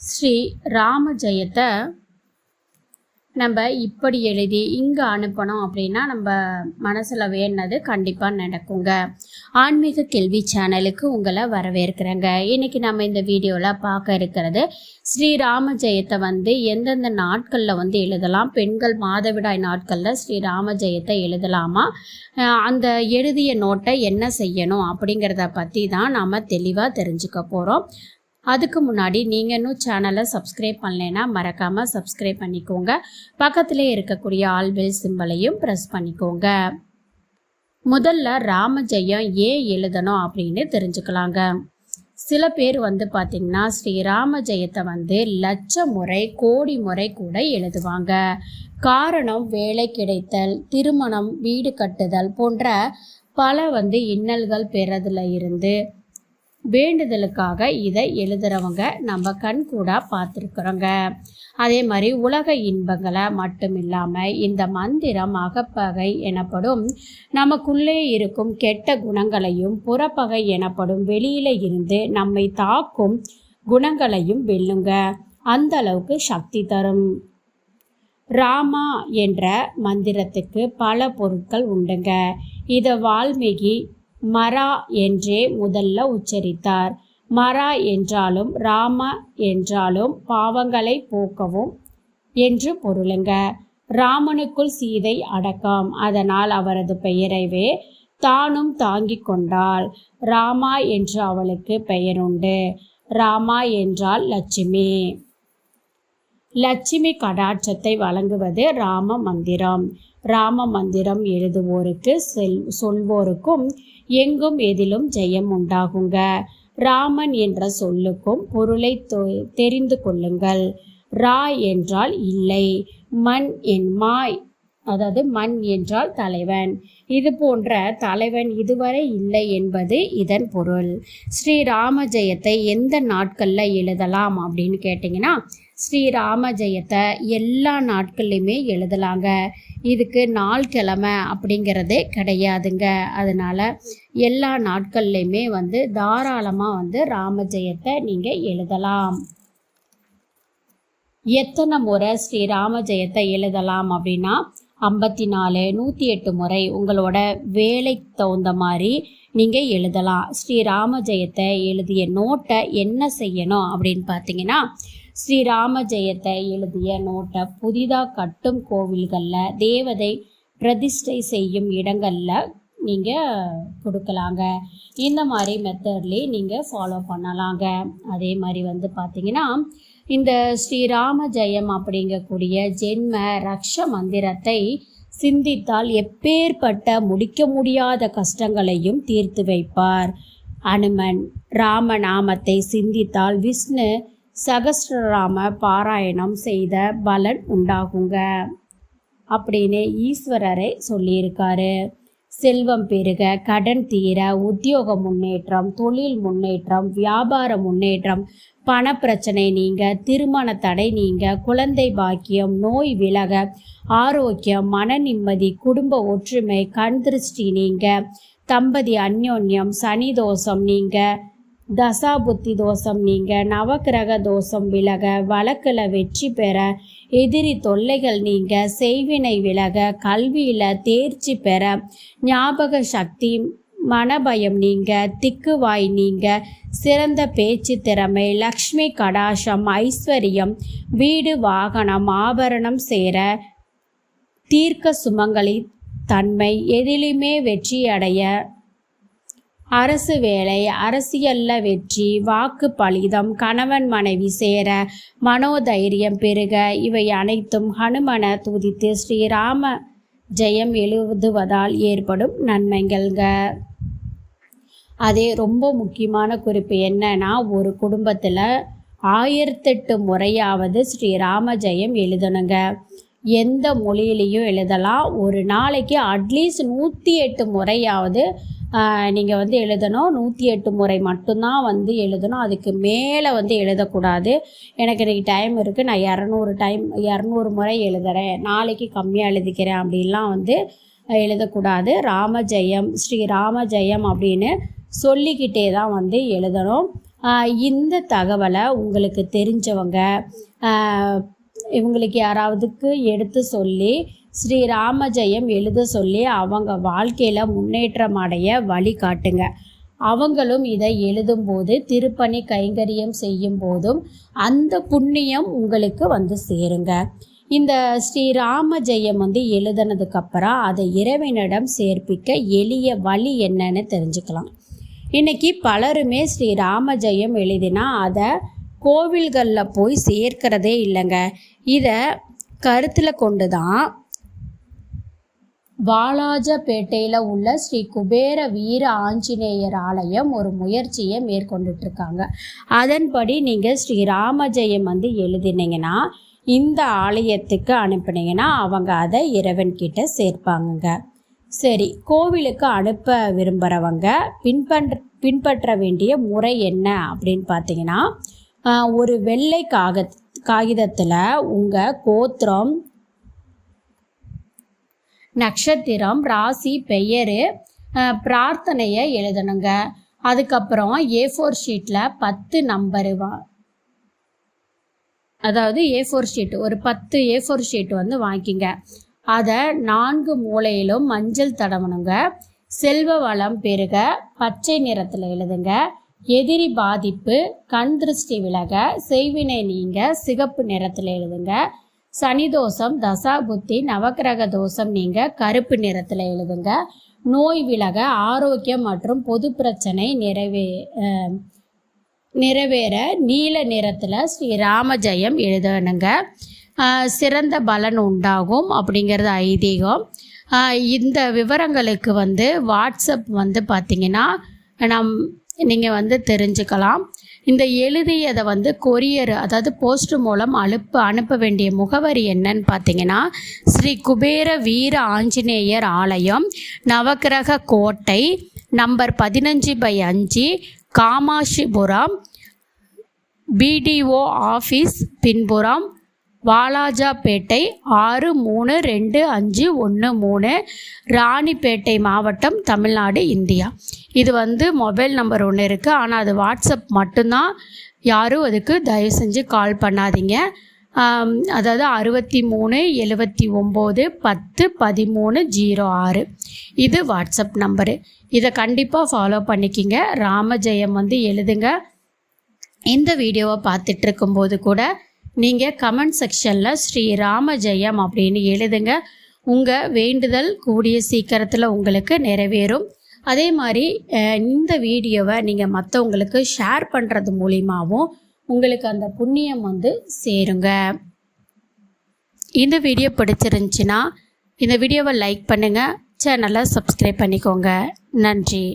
ஸ்ரீ ராம ஜெயத்தை நம்ம இப்படி எழுதி இங்கே அனுப்பணும் அப்படின்னா நம்ம மனசில் வேணுனது கண்டிப்பாக நடக்குங்க. ஆன்மீக கேள்வி சேனலுக்கு உங்களை வரவேற்கிறேங்க. இன்றைக்கி நம்ம இந்த வீடியோவில் பார்க்க இருக்கிறது ஸ்ரீராம ஜெயத்தை வந்து எந்தெந்த நாட்களில் வந்து எழுதலாம்? பெண்கள் மாதவிடாய் நாட்களில் ஸ்ரீராம ஜெயத்தை எழுதலாமா? அந்த எழுதிய நோட்டை என்ன செய்யணும் அப்படிங்கிறத பற்றி தான் நாம் தெளிவாக தெரிஞ்சுக்க போகிறோம் அதுக்கு முன்னாடி நீங்கள் இன்னும் சேனலை சப்ஸ்கிரைப் பண்ணலைன்னா மறக்காமல் சப்ஸ்கிரைப் பண்ணிக்கோங்க. பக்கத்திலே இருக்கக்கூடிய ஆல் பெல் சிம்பலையும் ப்ரெஸ் பண்ணிக்கோங்க. முதல்ல ராம ஜெயம் ஏன் எழுதணும் அப்படின்னு தெரிஞ்சுக்கலாங்க. சில பேர் வந்து பார்த்திங்கன்னா ஸ்ரீ ராமஜெயத்தை வந்து லட்ச முறை கோடி முறை கூட எழுதுவாங்க. காரணம் வேலை கிடைத்தல் திருமணம் வீடு கட்டுதல் போன்ற பல வந்து இன்னல்கள் பெறதுல இருந்து வேண்டுதலுக்காக இதை எழுதுறவங்க நம்ம கண் கூட பார்த்துருக்குறோங்க. அதே மாதிரி உலக இன்பங்களை மட்டும் இல்லாமல் இந்த மந்திரம் அகப்பகை எனப்படும் நமக்குள்ளே இருக்கும் கெட்ட குணங்களையும் புறப்பகை எனப்படும் வெளியில இருந்து நம்மை தாக்கும் குணங்களையும் வெல்லுங்க. அந்த அளவுக்கு சக்தி தரும். ராமா என்ற மந்திரத்துக்கு பல பொருட்கள் உண்டுங்க. இதை வால்மீகி மரா என்றே முதல்ல உச்சரித்தார். மரா என்றாலும் ராம என்றாலும் பாவங்களை போக்கவும் என்று பொருளுங்க. ராமனுக்குள் சீதை அடக்கம். அதனால் அவரது பெயரைவே தானும் தாங்கிக் கொண்டாள். ராமா என்று அவளுக்கு பெயருண்டு. ராமா என்றால் லட்சுமி. லட்சுமி கடாட்சத்தை வழங்குவது ராம மந்திரம். ராம மந்திரம் எழுதுவோருக்கு செல் சொல்வோருக்கும் எங்கும் எதிலும் ஜெயம் உண்டாகுங்க. ராமன் என்ற சொல்லுக்கும் பொருளை தொ- தெரிந்து கொள்ளுங்கள். ரா என்றால் இல்லை மண் என் மாய் அதாவது மண் என்றால் தலைவன். இது போன்ற தலைவன் இதுவரை இல்லை என்பது இதன் பொருள். ஸ்ரீ ராமஜெயத்தை எந்த நாட்களில் எழுதலாம் அப்படின்னு கேட்டிங்கன்னா ஸ்ரீராம ஜெயத்தை எல்லா நாட்கள்லையுமே எழுதலாங்க. இதுக்கு நாள் கிழமை அப்படிங்கிறதே கிடையாதுங்க. அதனால் எல்லா நாட்கள்லையுமே வந்து தாராளமாக வந்து ராம ஜெயத்தை நீங்கள் எழுதலாம். எத்தனை முறை ஸ்ரீராம ஜெயத்தை எழுதலாம் அப்படின்னா ஐம்பத்தி நாலு நூற்றி எட்டு முறை உங்களோட வேலைக்கு தகுந்த மாதிரி நீங்கள் எழுதலாம். ஸ்ரீராம ஜெயத்தை எழுதிய நோட்டை என்ன செய்யணும் அப்படின்னு பார்த்தீங்கன்னா ஸ்ரீராம ஜெயத்தை எழுதிய நோட்டை புதிதாக கட்டும் கோவில்களில் தேவதை பிரதிஷ்டை செய்யும் இடங்களில் நீங்கள் கொடுக்கலாங்க. இந்த மாதிரி மெத்தட்லேயே நீங்கள் ஃபாலோ பண்ணலாங்க. அதே மாதிரி வந்து பார்த்தீங்கன்னா இந்த ஸ்ரீராம ஜெயம் அப்படிங்கக்கூடிய ஜென்ம ரக்ஷ மந்திரத்தை சிந்தித்தால் எப்பேற்பட்ட முடிக்க முடியாத கஷ்டங்களையும் தீர்த்து வைப்பார். அனுமன் ராம நாமத்தை சிந்தித்தால் விஷ்ணு சகஸ்ரராம பாராயணம் செய்த பலன் உண்டாகுங்க. அப்படின்னு ஈஸ்வரரை சொல்லியிருக்காரு. செல்வம் பெருக கடன் தீர உத்தியோக முன்னேற்றம் தொழில் முன்னேற்றம் வியாபார முன்னேற்றம் பணப்பிரச்சனை நீங்க திருமண தடை நீங்க குழந்தை பாக்கியம் நோய் விலக ஆரோக்கியம் மன நிம்மதி குடும்ப ஒற்றுமை கண் திருஷ்டி நீங்க தம்பதி அந்யோன்யம் சனி தோஷம் நீங்கள் தசா புத்தி தோஷம் நீங்க நவக்கிரக தோஷம் விலக வழக்கில் வெற்றி பெற எதிரி தொல்லைகள் நீங்க செய்வினை விலக கல்வியில் தேர்ச்சி பெற ஞாபக சக்தி மனபயம் நீங்க திக்குவாய் நீங்க சிறந்த பேச்சு திறமை லக்ஷ்மி கடாசம் ஐஸ்வர்யம் வீடு வாகனம் ஆபரணம் சேர தீர்க்க சுமங்கலி தன்மை எதிலுமே வெற்றியடைய அரசு வேலை அரசியல்ல வெற்றி வாக்கு பலிதம் கணவன் மனைவி சேர மனோதைரியம் பெருக இவை அனைத்தும் ஹனுமனை துதித்து ஸ்ரீராம ஜெயம் எழுதுவதால் ஏற்படும் நன்மைகள்ங்க அதே ரொம்ப முக்கியமான குறிப்பு என்னன்னா ஒரு குடும்பத்தில் ஆயிரத்தெட்டு முறையாவது ஸ்ரீராம ஜெயம் எழுதணுங்க. எந்த மொழியிலையும் எழுதலாம். ஒரு நாளைக்கு அட்லீஸ்ட் நூற்றி எட்டு முறையாவது நீங்கள் வந்து எழுதணும். நூற்றி எட்டு முறை மட்டும்தான் வந்து எழுதணும். அதுக்கு மேலே வந்து எழுதக்கூடாது. எனக்கு இன்றைக்கி டைம் இருக்குது நான் இரநூறு டைம் இரநூறு முறை எழுதுகிறேன் நாளைக்கு கம்மியாக எழுதிக்கிறேன் அப்படின்லாம் வந்து எழுதக்கூடாது. ராம ஜெயம் ஸ்ரீ ராம ஜெயம் அப்படின்னு சொல்லிக்கிட்டே தான் வந்து எழுதணும். இந்த தகவலை உங்களுக்கு தெரிஞ்சவங்க இவங்களுக்கு யாராவதுக்கு எடுத்து சொல்லி ஸ்ரீ ராமஜெயம் எழுத சொல்லி அவங்க வாழ்க்கையில் முன்னேற்றம் அடைய வழி காட்டுங்க. அவங்களும் இதை எழுதும்போது திருப்பணி கைங்கரியம் செய்யும் போதும் அந்த புண்ணியம் உங்களுக்கு வந்து சேருங்க. இந்த ஸ்ரீராம ஜெயம் வந்து எழுதுனதுக்கப்புறம் அதை இறைவனிடம் சேர்ப்பிக்க எளிய வழி என்னன்னு தெரிஞ்சுக்கலாம். இன்னைக்கு பலருமே ஸ்ரீராம ஜெயம் எழுதினா அதை கோவில்களில் போய் சேர்க்கிறதே இல்லைங்க. இதை கருத்தில் கொண்டு தான் வாலாஜபேட்டையில் உள்ள ஸ்ரீ குபேர வீர ஆஞ்சநேயர் ஆலயம் ஒரு முயற்சியை மேற்கொண்டுட்டு இருக்காங்க அதன்படி நீங்கள் ஸ்ரீ ராமஜெயம் வந்து எழுதினீங்கன்னா இந்த ஆலயத்துக்கு அனுப்புனீங்கன்னா அவங்க அதை இறைவன்கிட்ட சேர்ப்பாங்கங்க. சரி கோவிலுக்கு அனுப்ப விரும்புகிறவங்க பின்பற்ற பின்பற்ற வேண்டிய முறை என்ன அப்படின்னு பார்த்தீங்கன்னா ஒரு வெள்ளை காக காகிதத்தில் உங்கள் கோத்திரம் நட்சத்திரம் ராசி பெயர் பிரார்த்தனையை எழுதணுங்க. அதுக்கப்புறம் ஏ ஃபோர் ஷீட்டில் பத்து நம்பரு வா. அதாவது ஏ ஃபோர் ஷீட் ஒரு பத்து ஏ ஃபோர் ஷீட் வந்து வாங்கிக்கிங்க. அதை நான்கு மூலையிலும் மஞ்சள் தடவணுங்க. செல்வ வளம் பெருக பச்சை நிறத்தில் எழுதுங்க. எதிரி பாதிப்பு கண் திருஷ்டி விலக செய்வினை நீங்க சிகப்பு நிறத்தில் எழுதுங்க. சனி தோஷம் தசா புத்தி நவக்கிரக தோஷம் நீங்க கருப்பு நிறத்தில் எழுதுங்க. நோய் விலக ஆரோக்கியம் மற்றும் பொது பிரச்சனை நிறைவே நிறைவேற நீல நிறத்தில் ஸ்ரீ ராமஜெயம் எழுதணுங்க. சிறந்த பலன் உண்டாகும் அப்படிங்கிறது ஐதீகம். இந்த விவரங்களுக்கு வந்து வாட்ஸ்அப் வந்து பார்த்திங்கன்னா நம் நீங்கள் வந்து தெரிஞ்சுக்கலாம். இந்த எழுதியதை வந்து கொரியர் அதாவது போஸ்ட் மூலம் அனுப்ப அனுப்ப வேண்டிய முகவரி என்னன்னு பார்த்தீங்கன்னா ஸ்ரீ குபேர வீர ஆஞ்சநேயர் ஆலயம் நவக்கிரக கோட்டை நம்பர் பதினஞ்சு பை அஞ்சு காமாட்சிபுரம் பிடிஓ ஆஃபீஸ் பின்புறம் வாலாஜாபேட்டை ஆறு மூணு ரெண்டு அஞ்சு ஒன்று மூணு ராணிப்பேட்டை மாவட்டம் தமிழ்நாடு இந்தியா. இது வந்து மொபைல் நம்பர் ஒன்று இருக்குது ஆனால் அது வாட்ஸ்அப் மட்டும்தான். யாரும் அதுக்கு தயவு செஞ்சு கால் பண்ணாதீங்க. அதாவது அறுபத்தி மூணு எழுபத்தி ஒம்பது பத்து பதிமூணு ஜீரோ ஆறு. இது வாட்ஸ்அப் நம்பரு. இதை கண்டிப்பாக ஃபாலோ பண்ணிக்கிங்க. ராமஜெயம் வந்து எழுதுங்க. இந்த வீடியோவை பார்த்துட்டு இருக்கும்போது கூட நீங்கள் கமெண்ட் செக்ஷனில் ஸ்ரீ ராம ஜெயம் அப்படின்னு எழுதுங்க. உங்கள் வேண்டுதல் கூடிய சீக்கிரத்தில் உங்களுக்கு நிறைவேறும். அதே மாதிரி இந்த வீடியோவை நீங்கள் மற்றவங்களுக்கு ஷேர் பண்ணுறது மூலியமாகவும் உங்களுக்கு அந்த புண்ணியம் வந்து சேருங்க. இந்த வீடியோ பிடிச்சிருந்துச்சின்னா இந்த வீடியோவை லைக் பண்ணுங்கள் சேனலை சப்ஸ்கிரைப் பண்ணிக்கோங்க. நன்றி.